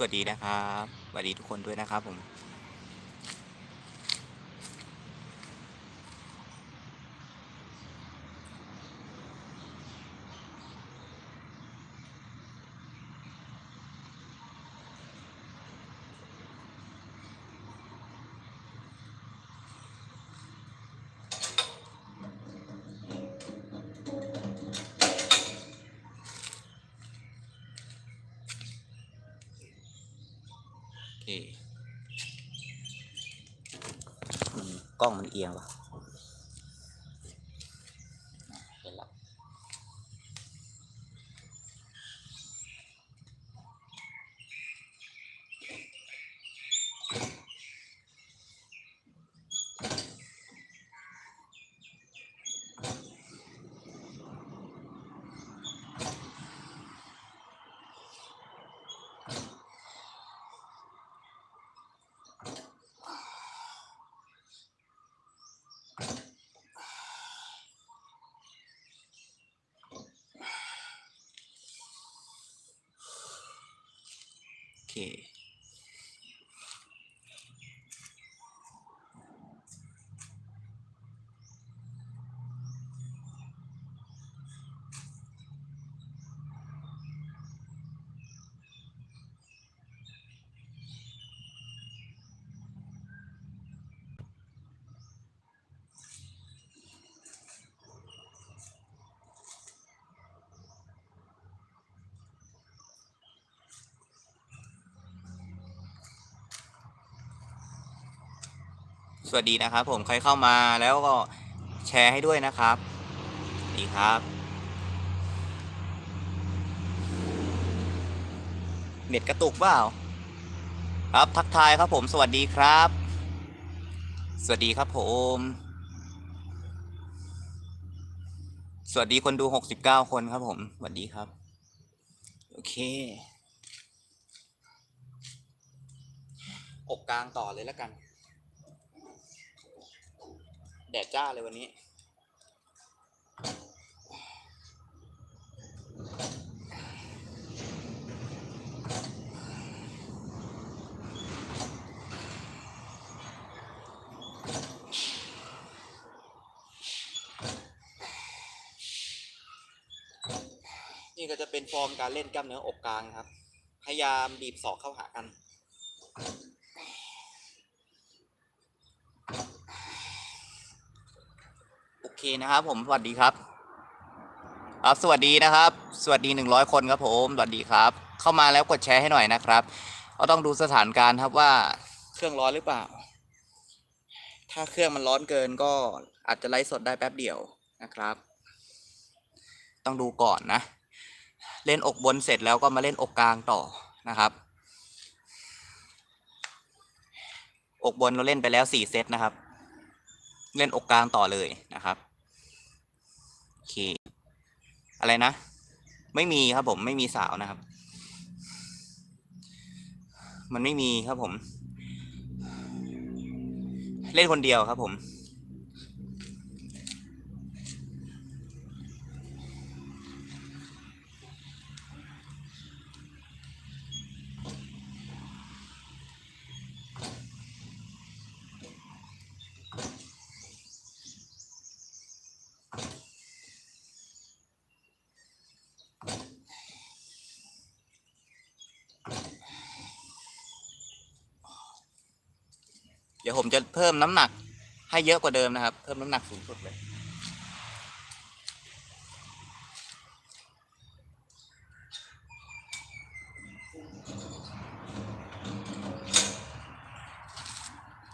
สวัสดีนะครับสวัสดีทุกคนด้วยนะครับผม กล้องมันเอียงวะ โอ สวัสดีนะครับ ผมใครเข้ามาแล้วก็แชร์ให้ด้วยนะครับ ดีครับ เน็ตกระตุกเปล่า ครับทักทายครับผมสวัสดีครับ สวัสดีครับผม สวัสดีคนดูหกสิบเก้าคนครับผมสวัสดีครับ โอเคอกกลางต่อเลยแล้วกัน แดดจ้าเลยวันนี้ นี่ก็จะเป็นฟอร์มการเล่นกล้ามเนื้ออกกลางครับ พยายามบีบศอกเข้าหากัน โอ เคนะครับผมสวัสดีครับ ครับ สวัสดีนะครับ สวัสดีหนึ่งร้อยคนครับผมสวัสดีครับ เข้ามาแล้วกดแชร์ให้หน่อยนะครับก็ต้องดูสถานการณ์ครับว่าเครื่องร้อนหรือเปล่า ถ้าเครื่องมันร้อนเกินก็อาจจะไลฟ์สดได้แป๊บเดียวนะครับ ต้องดูก่อนนะ เล่นอกบนเสร็จแล้วก็มาเล่นอกกลางต่อนะครับ อกบนเราเล่นไปแล้วสี่เซตนะครับ เล่นอกกลางต่อเลยนะครับ เค อะไรนะ ไม่มีครับผมไม่มีสาวนะครับ มันไม่มีครับผม เล่นคนเดียวครับผม ดี๋ยวผมจะเพิ่มน้ำหนักให้เยอะกว่าเดิมนะครับ เพิ่มน้ำหนักสูงสุดเลย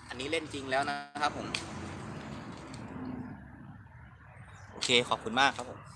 อันนี้เล่นจริงแล้วนะครับผม โอเคขอบคุณมากครับผม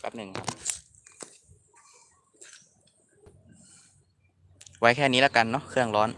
แป๊บหนึ่งครับ ไว้แค่นี้แล้วกันเนาะเครื่องร้อน